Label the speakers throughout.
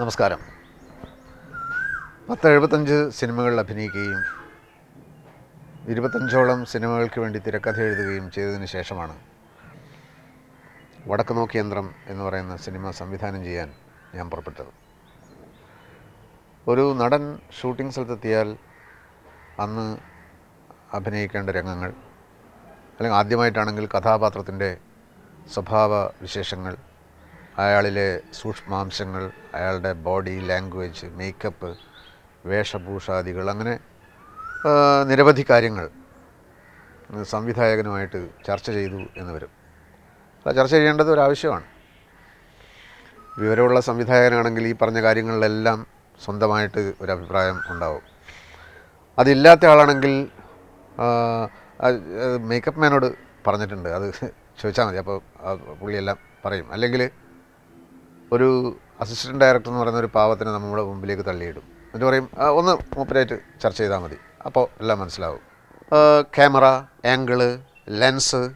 Speaker 1: നമസ്കാരം. പത്ത് എഴുപത്തഞ്ച് സിനിമകളിൽ അഭിനയിക്കുകയും ഇരുപത്തഞ്ചോളം സിനിമകൾക്ക് വേണ്ടി തിരക്കഥ എഴുതുകയും ചെയ്തതിന് ശേഷമാണ് വടക്ക് നോക്കി യന്ത്രം എന്ന് പറയുന്ന സിനിമ സംവിധാനം ചെയ്യാൻ ഞാൻ പുറപ്പെട്ടത്. ഒരു നടൻ ഷൂട്ടിംഗ് സ്ഥലത്തെത്തിയാൽ അന്ന് അഭിനയിക്കേണ്ട രംഗങ്ങൾ അല്ലെങ്കിൽ ആദ്യമായിട്ടാണെങ്കിൽ കഥാപാത്രത്തിന്റെ സ്വഭാവ വിശേഷങ്ങൾ അയാളിലെ സൂക്ഷ്മാംശങ്ങൾ അയാളുടെ ബോഡി ലാംഗ്വേജ് മേക്കപ്പ് വേഷഭൂഷാദികൾ അങ്ങനെ നിരവധി കാര്യങ്ങൾ സംവിധായകനുമായിട്ട് ചർച്ച ചെയ്തു എന്ന് വരും. അത് ചർച്ച ചെയ്യേണ്ടത് ഒരാവശ്യമാണ് വിവരമുള്ള സംവിധായകനാണെങ്കിൽ ഈ പറഞ്ഞ കാര്യങ്ങളിലെല്ലാം സ്വന്തമായിട്ട് ഒരു അഭിപ്രായം ഉണ്ടാവും. അതില്ലാത്ത ആളാണെങ്കിൽ മേക്കപ്പ് മാനോട് പറഞ്ഞിട്ടുണ്ട്. അത് ചോദിച്ചാൽ മതി. അപ്പോൾ പുള്ളിയെല്ലാം പറയും. അല്ലെങ്കിൽ ഒരു അസിസ്റ്റന്റ് ഡയറക്ടർ എന്ന് പറയുന്ന ഒരു പാവത്തിനെ നമ്മുടെ മുമ്പിലേക്ക് തള്ളിയിടും. എന്നിട്ട് പറയും ഒന്ന് മൂപ്പരായിട്ട് ചർച്ച ചെയ്താൽ മതി. അപ്പോൾ എല്ലാം മനസ്സിലാവും. ക്യാമറ ആംഗിൾ ലെൻസ്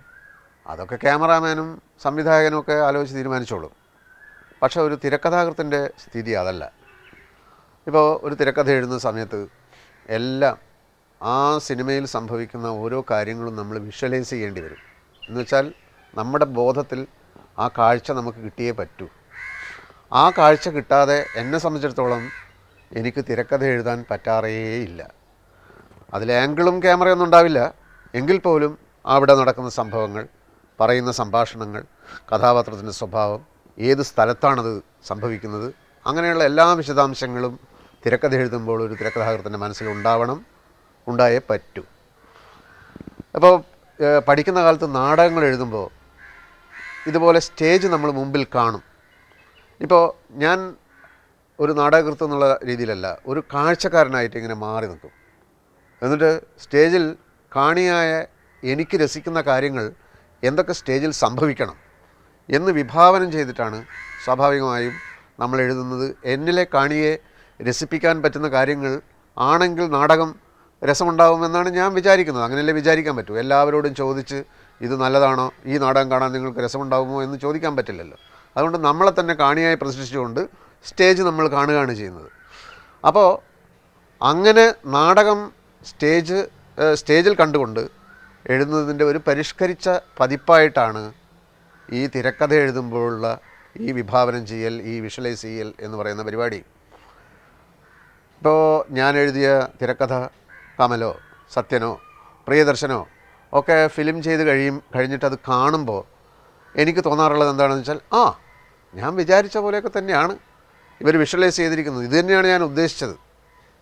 Speaker 1: അതൊക്കെ ക്യാമറാമാനും സംവിധായകനും ഒക്കെ ആലോചിച്ച് തീരുമാനിച്ചോളും. പക്ഷേ ഒരു തിരക്കഥാകൃത്തിന്റെ സ്ഥിതി അതല്ല. ഇപ്പോൾ ഒരു തിരക്കഥ എഴുതുന്ന സമയത്ത് എല്ലാം ആ സിനിമയിൽ സംഭവിക്കുന്ന ഓരോ കാര്യങ്ങളും നമ്മൾ വിഷ്വലൈസ് ചെയ്യേണ്ടി വരും. എന്ന് വെച്ചാൽ നമ്മുടെ ബോധത്തിൽ ആ കാഴ്ച നമുക്ക് കിട്ടിയേ പറ്റൂ. ആ കാഴ്ച കിട്ടാതെ എന്നെ സംബന്ധിച്ചിടത്തോളം എനിക്ക് തിരക്കഥ എഴുതാൻ പറ്റാറേയില്ല. അതിൽ ആംഗിളും ക്യാമറയൊന്നും ഉണ്ടാവില്ല. എങ്കിൽ പോലും അവിടെ നടക്കുന്ന സംഭവങ്ങൾ പറയുന്ന സംഭാഷണങ്ങൾ കഥാപാത്രത്തിന്റെ സ്വഭാവം ഏത് സ്ഥലത്താണത് സംഭവിക്കുന്നത് അങ്ങനെയുള്ള എല്ലാ വിശദാംശങ്ങളും തിരക്കഥ എഴുതുമ്പോൾ ഒരു തിരക്കഥാകൃത്തിന്റെ മനസ്സിൽ ഉണ്ടാവണം ഉണ്ടായേ പറ്റൂ. അപ്പോൾ പഠിക്കുന്ന കാലത്ത് നാടകങ്ങൾ എഴുതുമ്പോൾ ഇതുപോലെ സ്റ്റേജ് നമ്മൾ മുമ്പിൽ കാണും. ഇപ്പോൾ ഞാൻ ഒരു നാടകകൃത്ത് എന്നുള്ള രീതിയിലല്ല ഒരു കാഴ്ചക്കാരനായിട്ട് ഇങ്ങനെ മാറി നിൽക്കും. എന്നിട്ട് സ്റ്റേജിൽ കാണിയായ എനിക്ക് രസിക്കുന്ന കാര്യങ്ങൾ എന്തൊക്കെ സ്റ്റേജിൽ സംഭവിക്കണം എന്ന് വിഭാവനം ചെയ്തിട്ടാണ് സ്വാഭാവികമായും നമ്മൾ എഴുതുന്നത്. എന്നിലെ കാണിയെ രസിപ്പിക്കാൻ പറ്റുന്ന കാര്യങ്ങൾ ആണെങ്കിൽ നാടകം രസമുണ്ടാകുമെന്നാണ് ഞാൻ വിചാരിക്കുന്നത്. അങ്ങനെയല്ലേ വിചാരിക്കാൻ പറ്റൂ? എല്ലാവരോടും ചോദിച്ച് ഇത് നല്ലതാണോ? ഈ നാടകം കാണാൻ നിങ്ങൾക്ക് രസമുണ്ടാകുമോ എന്ന് ചോദിക്കാൻ പറ്റില്ലല്ലോ. അതുകൊണ്ട് നമ്മളെ തന്നെ കാണിയായി പ്രദർശിച്ചുകൊണ്ട് സ്റ്റേജ് നമ്മൾ കാണുകയാണ് ചെയ്യുന്നത്. അപ്പോൾ അങ്ങനെ നാടകം സ്റ്റേജ് സ്റ്റേജിൽ കണ്ടുകൊണ്ട് എഴുതുന്നതിന്റെ ഒരു പരിഷ്കരിച്ച പതിപ്പായിട്ടാണ് ഈ തിരക്കഥ എഴുതുമ്പോഴുള്ള ഈ വിഭാവനം ചെയ്യൽ ഈ വിഷ്വലൈസ് ചെയ്യൽ എന്ന് പറയുന്ന പരിപാടി. ഇപ്പോൾ ഞാൻ എഴുതിയ തിരക്കഥ കമലോ സത്യനോ പ്രിയദർശനോ ഒക്കെ ഫിലിം ചെയ്ത് കഴിയും കഴിഞ്ഞിട്ട് അത് കാണുമ്പോൾ എനിക്ക് തോന്നാറുള്ളത് എന്താണെന്ന് വെച്ചാൽ ആ ഞാൻ വിചാരിച്ച പോലെയൊക്കെ തന്നെയാണ് ഇവർ വിഷ്വലൈസ് ചെയ്തിരിക്കുന്നത്. ഇത് തന്നെയാണ് ഞാൻ ഉദ്ദേശിച്ചത്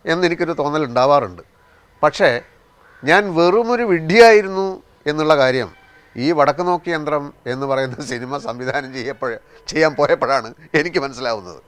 Speaker 1: എന്നെനിക്കൊരു തോന്നൽ ഉണ്ടാവാറുണ്ട്. പക്ഷേ ഞാൻ വെറുമൊരു വിഡ്ഢിയായിരുന്നു എന്നുള്ള കാര്യം ഈ വടക്ക് നോക്കി യന്ത്രം എന്ന് പറയുന്ന സിനിമ സംവിധാനം ചെയ്യപ്പോഴേ ചെയ്യാൻ പോയപ്പോഴാണ് എനിക്ക് മനസ്സിലാവുന്നത്.